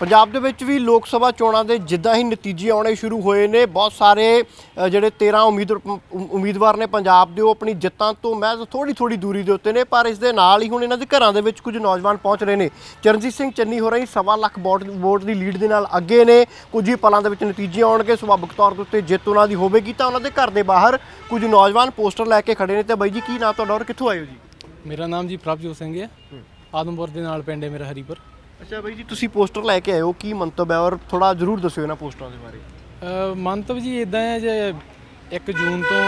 ਪੰਜਾਬ ਦੇ ਵਿੱਚ ਵੀ ਲੋਕ ਸਭਾ ਚੋਣਾਂ ਦੇ ਜਿੱਦਾਂ ਹੀ ਨਤੀਜੇ ਆਉਣੇ ਸ਼ੁਰੂ ਹੋਏ ਨੇ ਬਹੁਤ ਸਾਰੇ ਅ, ਜਿਹੜੇ 13 ਉਮੀਦਵਾਰ ਉਮ- ਉਮੀਦਵਾਰ ਨੇ ਪੰਜਾਬ ਦੇ ਉਹ ਆਪਣੀ ਜਿੱਤਾਂ ਤੋਂ ਮਹਿਜ਼ ਥੋੜੀ ਥੋੜੀ ਦੂਰੀ ਦੇ ਉੱਤੇ ਨੇ ਪਰ ਇਸ ਦੇ ਨਾਲ ਹੀ ਹੁਣ ਇਹਨਾਂ ਦੇ ਘਰਾਂ ਦੇ ਵਿੱਚ ਕੁਝ ਨੌਜਵਾਨ ਪਹੁੰਚ ਰਹੇ ਨੇ। ਚਰਨਜੀਤ ਸਿੰਘ ਚੰਨੀ ਹੋ ਰਹੀ ਸਵਾ ਲੱਖ ਵੋਟ ਵੋਟ ਦੀ ਲੀਡ ਦੇ ਨਾਲ ਅੱਗੇ ਨੇ। ਕੁਝ ਹੀ ਪਲਾਂ ਦੇ ਵਿੱਚ ਨਤੀਜੇ ਆਉਣਗੇ ਸੁਭਾਵਿਕ ਤੌਰ ਦੇ ਉੱਤੇ ਜਿੱਤ ਉਹਨਾਂ ਦੀ ਹੋਵੇਗੀ ਤਾਂ ਉਹਨਾਂ ਦੇ ਘਰ ਦੇ ਬਾਹਰ ਕੁਝ ਨੌਜਵਾਨ ਪੋਸਟਰ ਲੈ ਕੇ ਖੜੇ ਨੇ। ਤੇ ਬਾਈ ਜੀ ਕੀ ਨਾਮ ਤੁਹਾਡਾ ਔਰ ਕਿੱਥੋਂ ਆਏ ਹੋ ਜੀ? ਮੇਰਾ ਨਾਮ ਜੀ ਪ੍ਰਭਜੋਤ ਸਿੰਘ ਹੈ। ਆਦਮਪੁਰ ਦੇ ਨਾਲ ਪਿੰਡ ਹੈ ਮੇਰਾ ਹਰੀਪੁਰ। ਅੱਛਾ ਬਾਈ ਜੀ ਤੁਸੀਂ ਪੋਸਟਰ ਲੈ ਕੇ ਆਏ ਹੋ ਕੀ ਮੰਤਵ ਹੈ? ਔਰ ਥੋੜਾ ਜ਼ਰੂਰ ਦੱਸਿਓ ਇਹਨਾਂ ਪੋਸਟਰਾਂ ਦੇ ਬਾਰੇ। ਅ, ਮੰਤਵ ਜੀ ਇਦਾਂ ਹੈ ਜੇ 1 ਜੂਨ ਤੋਂ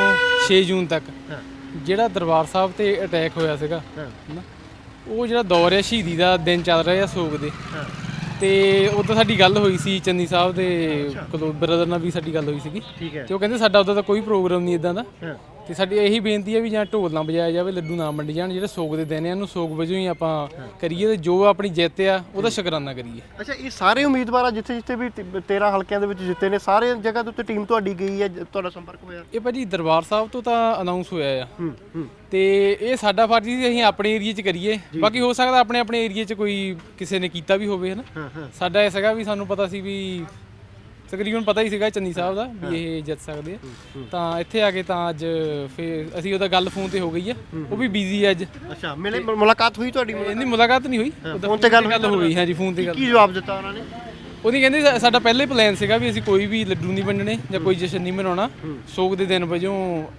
6 ਜੂਨ ਤੱਕ ਜਿਹੜਾ ਦਰਬਾਰ ਸਾਹਿਬ ਤੇ ਅਟੈਕ ਹੋਇਆ ਸੀਗਾ ਹਨਾ, ਉਹ ਜਿਹੜਾ ਦੌਰ ਹੈ ਸ਼ਹੀਦੀ ਦਾ ਦਿਨ ਚੱਲ ਰਿਹਾ ਸੋਗ ਦੇ। ਤੇ ਉਦੋਂ ਸਾਡੀ ਗੱਲ ਹੋਈ ਸੀ ਚੰਨੀ ਸਾਹਿਬ ਦੇ ਕਲੋ ਬ੍ਰਦਰ ਨਾਲ ਵੀ ਸਾਡੀ ਗੱਲ ਹੋਈ ਸੀਗੀ। ਠੀਕ ਹੈ। ਤੇ ਉਹ ਕਹਿੰਦੇ ਸਾਡਾ ਉਦੋਂ ਤਾਂ ਕੋਈ ਪ੍ਰੋਗਰਾਮ ਨਹੀਂ ਇਦਾਂ ਦਾ। ਤੇ ਸਾਡੀ ਇਹੀ ਬੇਨਤੀ ਹੈ ਵੀ ਜਾਂ ਢੋਲ ਨਾ ਵਜਾਇਆ ਜਾਵੇ ਲੱਡੂ ਨਾ ਵੰਡੇ ਜਾਣ ਜਿਹੜੇ ਸੋਗ ਦੇ ਦਿਨ ਆ ਇਹਨੂੰ ਸੋਗ ਵਜੋਂ ਹੀ ਆਪਾਂ ਕਰੀਏ ਤੇ ਜੋ ਆਪਣੀ ਜਿੱਤ ਆ ਉਹਦਾ ਸ਼ੁਕਰਾਨਾ ਕਰੀਏ। ਅੱਛਾ ਇਹ ਸਾਰੇ ਉਮੀਦਵਾਰ ਆ ਜਿੱਥੇ ਜਿੱਥੇ ਵੀ 13 ਹਲਕਿਆਂ ਦੇ ਵਿੱਚ ਜਿੱਤੇ ਨੇ ਸਾਰੇ ਜਗ੍ਹਾ ਦੇ ਉੱਤੇ ਟੀਮ ਤੁਹਾਡੀ ਗਈ ਹੈ ਤੁਹਾਡਾ ਸੰਪਰਕ ਹੋਇਆ? ਇਹ ਭਾਜੀ ਦਰਬਾਰ ਸਾਹਿਬ ਤੋਂ ਤਾਂ ਅਨਾਉਂਸ ਹੋਇਆ ਆ। ਹੂੰ ਹੂੰ। ਤੇ ਇਹ ਸਾਡਾ ਫਰਜ਼ ਸੀ ਅਸੀਂ ਆਪਣੇ ਏਰੀਆ 'ਚ ਕਰੀਏ। ਬਾਕੀ ਹੋ ਸਕਦਾ ਆਪਣੇ ਆਪਣੇ ਏਰੀਆ 'ਚ ਕੋਈ ਕਿਸੇ ਨੇ ਕੀਤਾ ਵੀ ਹੋਵੇ ਹਨਾ। ਸਾਡਾ ਇਹ ਸੀਗਾ ਵੀ ਸਾਨੂੰ ਪਤਾ ਸੀ ਵੀ ਤਕਰੀਬਨ ਪਤਾ ਹੀ ਸੀਗਾ ਚੰਨੀ ਸਾਹਿਬ ਦਾ ਵੀ ਇਹ ਜਿੱਤ ਸਕਦੇ ਆ। ਤਾਂ ਇੱਥੇ ਆ ਕੇ ਤਾਂ ਅੱਜ ਫੇਰ ਅਸੀਂ ਉਹਦਾ ਗੱਲ ਫੋਨ ਤੇ ਹੋ ਗਈ ਆ। ਉਹ ਵੀ ਬਿਜ਼ੀ ਆ ਅੱਜ। ਅੱਛਾ ਮਿਲੇ ਮੁਲਾਕਾਤ ਹੋਈ ਤੁਹਾਡੀ ਇਹਦੀ ਮੁਲਾਕਾਤ? ਨਹੀਂ ਹੋਈ। ਉਹਦਾ ਫੋਨ ਤੇ ਗੱਲ ਗੱਲ ਹੋ ਗਈ ਹਾਂਜੀ ਫੋਨ ਤੇ ਗੱਲ ਕੀ ਜਵਾਬ ਦਿੱਤਾ ਉਹਨਾਂ ਨੇ? ਉਹਦੀ ਕਹਿੰਦੇ ਸਾ- ਸਾਡਾ ਪਹਿਲੇ ਪਲਾਨ ਸੀਗਾ ਵੀ ਅਸੀਂ ਕੋਈ ਵੀ ਲੱਡੂ ਨਹੀਂ ਵੰਡਣੇ ਜਾਂ ਕੋਈ ਜਸ਼ਨ ਨਹੀਂ ਮਨਾਉਣਾ। ਸੋਗ ਦੇ ਦਿਨ ਵਜੋਂ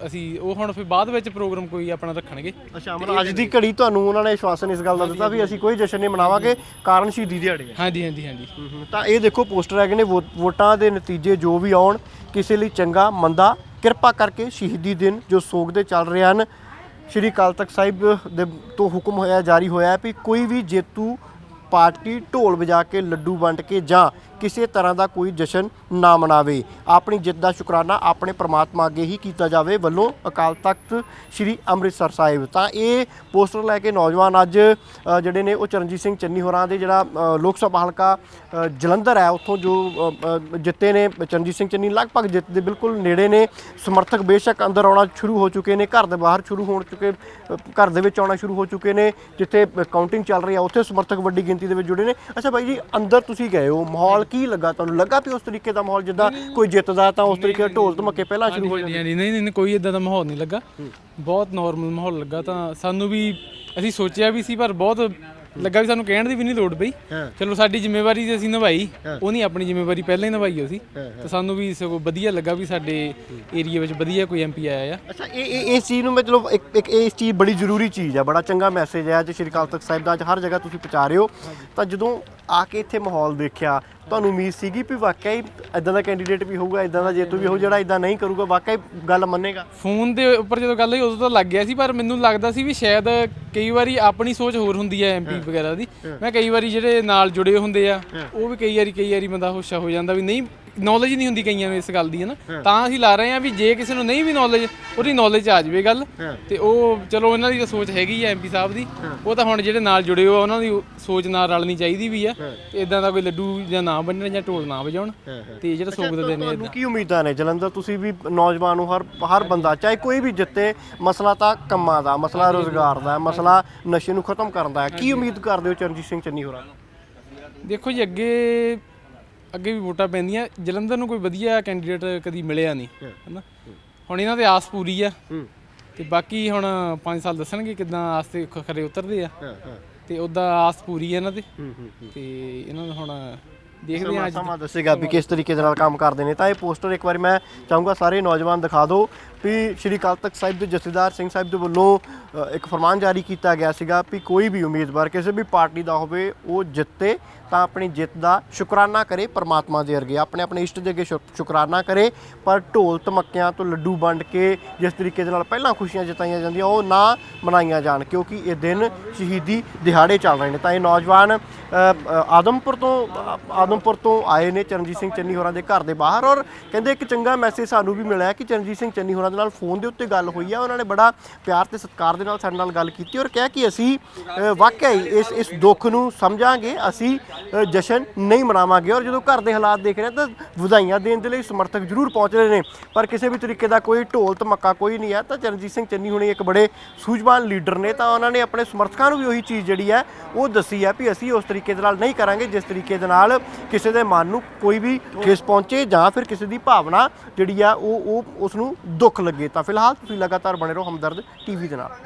ਅਸੀਂ ਉਹ ਹੁਣ ਫਿਰ ਬਾਅਦ ਵਿੱਚ ਪ੍ਰੋਗਰਾਮ ਕੋਈ ਆਪਣਾ ਰੱਖਣਗੇ। ਅੱਛਾ ਮਤਲਬ ਅੱਜ ਦੀ ਘੜੀ ਤੁਹਾਨੂੰ ਉਹਨਾਂ ਨੇ ਵਿਸ਼ਵਾਸਨ ਇਸ ਗੱਲ ਦਾ ਦਿੱਤਾ ਵੀ ਅਸੀਂ ਕੋਈ ਜਸ਼ਨ ਨਹੀਂ ਮਨਾਵਾਂਗੇ ਕਾਰਨ ਸ਼ਹੀਦੀ ਦਿਹਾੜੇ ਹੈ ਹਾਂਜੀ ਹਾਂਜੀ ਹਾਂਜੀ। ਤਾਂ ਇਹ ਦੇਖੋ ਪੋਸਟਰ ਹੈਗੇ ਨੇ ਵੋ- ਵੋਟਾਂ ਦੇ ਨਤੀਜੇ ਜੋ ਵੀ ਆਉਣ ਕਿਸੇ ਲਈ ਚੰਗਾ ਮੰਦਾ ਕਿਰਪਾ ਕਰਕੇ ਸ਼ਹੀਦੀ ਦਿਨ ਜੋ ਸੋਗ ਦੇ ਚੱਲ ਰਹੇ ਹਨ ਸ਼੍ਰੀ ਅਕਾਲ ਤਖਤ ਸਾਹਿਬ ਦੇ ਤੋਂ ਹੁਕਮ ਹੋਇਆ ਜਾਰੀ ਹੋਇਆ ਹੈ ਵੀ ਕੋਈ ਵੀ ਜੇਤੂ ਪਾਰਟੀ ਢੋਲ ਵਜਾ ਕੇ ਲੱਡੂ ਵੰਡ ਕੇ ਜਾਂ ਕਿਸੇ ਤਰ੍ਹਾਂ ਦਾ ਕੋਈ ਜਸ਼ਨ ਨਾ ਮਨਾਵੇ। ਆਪਣੀ ਜਿੱਤ ਦਾ ਸ਼ੁਕਰਾਨਾ ਆਪਣੇ ਪ੍ਰਮਾਤਮਾ ਅੱਗੇ ਹੀ ਕੀਤਾ ਜਾਵੇ। ਵੱਲੋਂ ਅਕਾਲ ਤਖਤ ਸ਼੍ਰੀ ਅੰਮ੍ਰਿਤਸਰ ਸਾਹਿਬ। ਤਾਂ ਇਹ ਪੋਸਟਰ ਲੈ ਕੇ ਨੌਜਵਾਨ ਅੱਜ ਜਿਹੜੇ ਨੇ ਉਹ ਚਰਨਜੀਤ ਸਿੰਘ ਚੰਨੀ ਹੋਰਾਂ ਦੇ ਜਿਹੜਾ ਲੋਕ ਸਭਾ ਹਲਕਾ ਜਲੰਧਰ ਹੈ। ਉੱਥੋਂ ਜੋ ਜਿੱਤੇ ਨੇ ਚਰਨਜੀਤ ਸਿੰਘ ਚੰਨੀ, ਲਗਭਗ ਜਿੱਤ ਦੇ ਬਿਲਕੁਲ ਨੇੜੇ ਨੇ। ਸਮਰਥਕ ਬੇਸ਼ੱਕ ਅੰਦਰ ਆਉਣਾ ਸ਼ੁਰੂ ਹੋ ਚੁੱਕੇ ਨੇ। ਘਰ ਦੇ ਬਾਹਰ ਸ਼ੁਰੂ ਹੋਣ ਚੁੱਕੇ ਘਰ ਦੇ ਵਿੱਚ ਆਉਣਾ ਸ਼ੁਰੂ ਹੋ ਚੁੱਕੇ ਨੇ। ਜਿੱਥੇ ਕਾਊਂਟਿੰਗ ਚੱਲ ਰਹੀ ਆ ਉੱਥੇ ਸਮਰਥਕ ਵੱਡੀ ਗਿਣਤੀ ਦੇ ਵਿੱਚ ਜੁੜੇ ਨੇ। ਅੱਛਾ ਬਾਈ ਜੀ, ਅੰਦਰ ਤੁਸੀਂ ਗਏ ਹੋ। ਮਾਹੌਲ ਕੀ ਲੱਗਾ ਤੁਹਾਨੂੰ? ਲੱਗਾ ਵੀ ਉਸ ਤਰੀਕੇ ਦਾ ਮਾਹੌਲ ਜਿੱਦਾਂ ਕੋਈ ਜਿੱਤਦਾ ਤਾਂ ਉਸ ਤਰੀਕੇ ਦਾ ਢੋਲ ਧਮੱਕੇ ਪਹਿਲਾਂ ਸ਼ੁਰੂ ਹੋ ਹਾਂਜੀ ਨਹੀਂ ਨਹੀਂ ਨਹੀਂ, ਕੋਈ ਇਦਾਂ ਦਾ ਮਾਹੌਲ ਨਹੀਂ ਲੱਗਾ। ਬਹੁਤ ਨਾਰਮਲ ਮਾਹੌਲ ਲੱਗਾ ਤਾਂ ਸਾਨੂੰ ਵੀ ਅਸੀਂ ਸੋਚਿਆ ਵੀ ਸੀ ਪਰ ਬਹੁਤ ਲੱਗਾ ਵੀ ਸਾਨੂੰ ਕਹਿਣ ਦੀ ਵੀ ਨਹੀਂ ਲੋੜ ਪਈ। ਚਲੋ ਸਾਡੀ ਜ਼ਿੰਮੇਵਾਰੀ ਤੇ ਅਸੀਂ ਨਿਭਾਈ ਉਹ ਨਹੀਂ ਆਪਣੀ ਜ਼ਿੰਮੇਵਾਰੀ ਪਹਿਲਾਂ ਹੀ ਨਿਭਾਈ ਅਸੀਂ ਤਾਂ ਸਾਨੂੰ ਵੀ ਸਗੋਂ ਵਧੀਆ ਲੱਗਾ ਵੀ ਸਾਡੇ ਏਰੀਆ ਵਿੱਚ ਵਧੀਆ ਕੋਈ ਐਮਪੀ ਆਇਆ ਆ। ਅੱਛਾ ਇਹ ਇਹ ਇਸ ਚੀਜ਼ ਨੂੰ ਮੈਂ ਚਲੋ ਇੱਕ ਇੱਕ ਇਸ ਚੀਜ਼ ਬੜੀ ਜ਼ਰੂਰੀ ਚੀਜ਼ ਹੈ ਬੜਾ ਚੰਗਾ ਮੈਸੇਜ ਹੈ ਅੱਜ ਸ਼੍ਰੀ ਅਕਾਲ ਤਖਤ ਸਾਹਿਬ ਦਾ ਅੱਜ ਹਰ ਜਗ੍ਹਾ ਤੁਸੀਂ ਪਹੁੰਚਾ ਰਹੇ ਹੋ। ਤਾਂ ਜਦੋਂ ਆ ਕੇ ਇੱਥੇ ਮਾਹੌਲ ਦੇਖਿਆ ਤੁਹਾਨੂੰ ਉਮੀਦ ਸੀਗੀ ਵੀ ਵਾਕਿਆ ਹੀ ਇਦਾਂ ਦਾ ਕੈਂਡੀਡੇਟ ਵੀ ਹੋਊਗਾ ਇਦਾਂ ਦਾ ਜੇਤੂ ਵੀ ਹੋਊ ਜਿਹੜਾ ਇਦਾਂ ਨਹੀਂ ਕਰੂਗਾ ਵਾਕਿਆ ਹੀ ਗੱਲ ਮੰਨੇਗਾ। ਫੋਨ ਦੇ ਉੱਪਰ ਜਦੋਂ ਗੱਲ ਹੋਈ ਉਦੋਂ ਤਾਂ ਲੱਗ ਗਿਆ ਸੀ ਪਰ ਮੈਨੂੰ ਲੱਗਦਾ ਸੀ ਵੀ ਸ਼ਾਇਦ ਕਈ ਵਾਰੀ ਆਪਣੀ ਸੋਚ ਹੋਰ ਹੁੰਦੀ ਹੈ ਐਮਪੀ ਵਗੈਰਾ ਦੀ। ਮੈਂ ਕਈ ਵਾਰੀ ਜਿਹੜੇ ਨਾਲ ਜੁੜੇ ਹੁੰਦੇ ਆ ਉਹ ਵੀ ਕਈ ਵਾਰੀ ਕਈ ਵਾਰੀ ਬੰਦਾ ਹੋਸ਼ਾ ਹੋ ਜਾਂਦਾ ਵੀ ਨਹੀਂ ਨੌਲੇਜ ਨਹੀਂ ਹੁੰਦੀ ਕਈਆਂ ਨੂੰ ਇਸ ਗੱਲ ਦੀ ਹੈ ਨਾ? ਤਾਂ ਅਸੀਂ ਲਾ ਰਹੇ ਆ ਵੀ ਜੇ ਕਿਸੇ ਨੂੰ ਨਹੀਂ ਵੀ ਨੌਲੇਜ ਉਹਦੀ ਨੌਲੇਜ ਆ ਜਾਵੇ ਗੱਲ। ਤੇ ਉਹ ਚਲੋ ਇਹਨਾਂ ਦੀ ਤਾਂ ਸੋਚ ਹੈਗੀ ਹੈ ਐਮਪੀ ਸਾਹਿਬ ਦੀ। ਉਹ ਤਾਂ ਹੁਣ ਜਿਹੜੇ ਨਾਲ ਜੁੜੇ ਹੋ ਆ, ਉਹਨਾਂ ਦੀ ਸੋਚ ਨਾਲ ਰਲਣੀ ਚਾਹੀਦੀ ਵੀ ਆ। ਇਦਾਂ ਦਾ ਕੋਈ ਲੱਡੂ ਜਾਂ ਨਾ ਬੰਨਣ ਜਾਂ ਢੋਲ ਨਾ ਵਜਾਉਣ। ਤੇ ਜਿਹੜਾ ਸੋਗ ਦੇ ਦਿਨ ਤੁਹਾਨੂੰ ਕੀ ਉਮੀਦਾਂ ਨੇ? ਜਲੰਧਰ ਤੁਸੀਂ ਵੀ ਨੌਜਵਾਨ ਹੋ ਹਰ ਹਰ ਬੰਦਾ ਚਾਹੇ ਕੋਈ ਵੀ ਜਿੱਤੇ ਮਸਲਾ ਤਾਂ ਕੰਮਾਂ ਦਾ ਮਸਲਾ ਰੋਜ਼ਗਾਰ ਦਾ ਮਸਲਾ ਨਸ਼ੇ ਨੂੰ ਖਤਮ ਕਰਨ ਦਾ। ਕੀ ਉਮੀਦ ਕਰਦੇ ਹੋ ਚਰਨਜੀਤ ਸਿੰਘ ਚੰਨੀ ਹੋਰਾਂ ਨੂੰ? ਦੇਖੋ ਜੀ ਅੱਗੇ ਅੱਗੇ ਵੀ ਵੋਟਾਂ ਪੈਂਦੀਆਂ। ਜਲੰਧਰ ਨੂੰ ਕੋਈ ਵਧੀਆ ਕੈਂਡੀਡੇਟ ਕਦੀ ਮਿਲਿਆ ਨਹੀਂ ਹੈਨਾ? ਹੁਣ ਇਹਨਾਂ ਤੇ ਆਸ ਪੂਰੀ ਆ। ਤੇ ਬਾਕੀ ਹੁਣ 5 ਸਾਲ ਦੱਸਣਗੇ ਕਿਦਾਂ ਆਸ ਤੇ ਖਰੇ ਉਤਰਦੇ ਆ। ਤੇ ਉਹਦਾ ਆਸ ਪੂਰੀ ਆ ਇਹਨਾਂ ਤੇ ਹੂੰ ਤੇ ਇਹਨਾਂ ਨੂੰ ਹੁਣ ਦੇਖਦੇ ਆ ਅੱਜ ਸਮਾਂ ਦੱਸੇਗਾ ਵੀ ਕਿਸ ਤਰੀਕੇ ਦੇ ਨਾਲ ਕੰਮ ਕਰਦੇ ਨੇ। ਤਾਂ ਇਹ ਪੋਸਟਰ ਇੱਕ ਵਾਰੀ ਮੈਂ ਚਾਹੂੰਗਾ ਸਾਰੇ ਨੌਜਵਾਨ ਦਿਖਾ ਦਿਓ ਵੀ ਸ਼੍ਰੀ ਅਕਾਲ ਤਖਤ ਸਾਹਿਬ ਦੇ ਜਥੇਦਾਰ ਸਿੰਘ ਸਾਹਿਬ ਦੇ ਵੱਲੋਂ ਅ, ਇੱਕ ਫਰਮਾਨ ਜਾਰੀ ਕੀਤਾ ਗਿਆ ਸੀਗਾ ਵੀ ਕੋਈ ਵੀ ਉਮੀਦਵਾਰ ਕਿਸੇ ਵੀ ਪਾਰਟੀ ਦਾ ਹੋਵੇ ਉਹ ਜਿੱਤੇ ਤਾਂ ਆਪਣੀ ਜਿੱਤ ਦਾ ਸ਼ੁਕਰਾਨਾ ਕਰੇ ਪਰਮਾਤਮਾ ਦੇ ਅੱਗੇ ਆਪਣੇ ਆਪਣੇ ਇਸ਼ਟ ਦੇ ਅੱਗੇ ਸ਼ੁਕ- ਸ਼ੁਕਰਾਨਾ ਕਰੇ ਪਰ ਢੋਲ ਧਮੱਕਿਆਂ ਤੋਂ ਲੱਡੂ ਵੰਡ ਕੇ ਜਿਸ ਤਰੀਕੇ ਦੇ ਨਾਲ ਪਹਿਲਾਂ ਖੁਸ਼ੀਆਂ ਜਤਾਈਆਂ ਜਾਂਦੀਆਂ ਉਹ ਨਾ ਮਨਾਈਆਂ ਜਾਣ ਕਿਉਂਕਿ ਇਹ ਦਿਨ ਸ਼ਹੀਦੀ ਦਿਹਾੜੇ ਚੱਲ ਰਹੇ ਨੇ। ਤਾਂ ਇਹ ਨੌਜਵਾਨ ਅ, ਅ, ਆਦਮਪੁਰ ਤੋਂ ਅ, ਆਦਮਪੁਰ ਤੋਂ ਆਏ ਨੇ ਚਰਨਜੀਤ ਸਿੰਘ ਚੰਨੀ ਹੋਰਾਂ ਦੇ ਘਰ ਦੇ ਬਾਹਰ ਔਰ ਕਹਿੰਦੇ ਇੱਕ ਚੰਗਾ ਮੈਸੇਜ ਸਾਨੂੰ ਵੀ ਮਿਲਿਆ ਕਿ ਚਰਨਜੀਤ ਸਿੰਘ ਚੰਨੀ ਹੋਰਾਂ ਦੇ ਨਾਲ ਫੋਨ ਦੇ ਉੱਤੇ ਗੱਲ ਹੋਈ ਆ। ਉਹਨਾਂ ਨੇ ਬੜਾ ਪਿਆਰ ਤੇ ਸਤਿਕਾਰ ਦੇ ਨਾਲ ਸਾਡੇ ਨਾਲ ਗੱਲ ਕੀਤੀ ਔਰ ਕਿਹਾ ਕਿ ਅਸੀਂ ਵਾਕਿਆ ਹੀ ਇਸ ਇਸ ਦੁੱਖ ਨੂੰ ਸਮਝਾਂਗੇ, ਅਸੀਂ ਜਸ਼ਨ ਨਹੀਂ ਮਨਾਵਾਂਗੇ ਔਰ ਜਦੋਂ ਘਰ ਦੇ ਹਾਲਾਤ ਦੇਖ ਰਹੇ ਤਾਂ ਵਧਾਈਆਂ ਦੇਣ ਦੇ ਲਈ ਸਮਰਥਕ ਜ਼ਰੂਰ ਪਹੁੰਚ ਰਹੇ ਨੇ। ਪਰ ਕਿਸੇ ਵੀ ਤਰੀਕੇ ਦਾ ਕੋਈ ਢੋਲ ਧਮੱਕਾ ਕੋਈ ਨਹੀਂ ਹੈ ਤਾਂ ਚਰਨਜੀਤ ਸਿੰਘ ਚੰਨੀ ਹੁਣੇ ਇੱਕ ਬੜੇ ਸੂਝਵਾਨ ਲੀਡਰ ਨੇ ਤਾਂ ਉਹਨਾਂ ਨੇ ਆਪਣੇ ਸਮਰਥਕਾਂ ਨੂੰ ਵੀ ਉਹੀ ਚੀਜ਼ ਜਿਹੜੀ ਹੈ ਉਹ ਦੱਸੀ ਹੈ ਵੀ ਅਸੀਂ ਉਸ ਤਰੀਕੇ ਦੇ ਨਾਲ ਨਹੀਂ ਕਰਾਂਗੇ, ਜਿਸ ਤਰੀਕੇ ਦੇ ਨਾਲ ਕਿਸੇ ਦੇ ਮਨ ਨੂੰ ਕੋਈ ਵੀ ਠੇਸ ਪਹੁੰਚੇ ਜਾਂ ਫਿਰ ਕਿਸੇ ਦੀ ਭਾਵਨਾ ਜਿਹੜੀ ਆ ਉਹ ਉਹ ਉਸ ਨੂੰ ਦੁੱਖ ਲੱਗੇ। ਤਾਂ ਫਿਲਹਾਲ ਤੁਸੀਂ ਲਗਾਤਾਰ ਬਣੇ ਰਹੋ ਹਮਦਰਦ ਟੀਵੀ ਦੇ ਨਾਲ।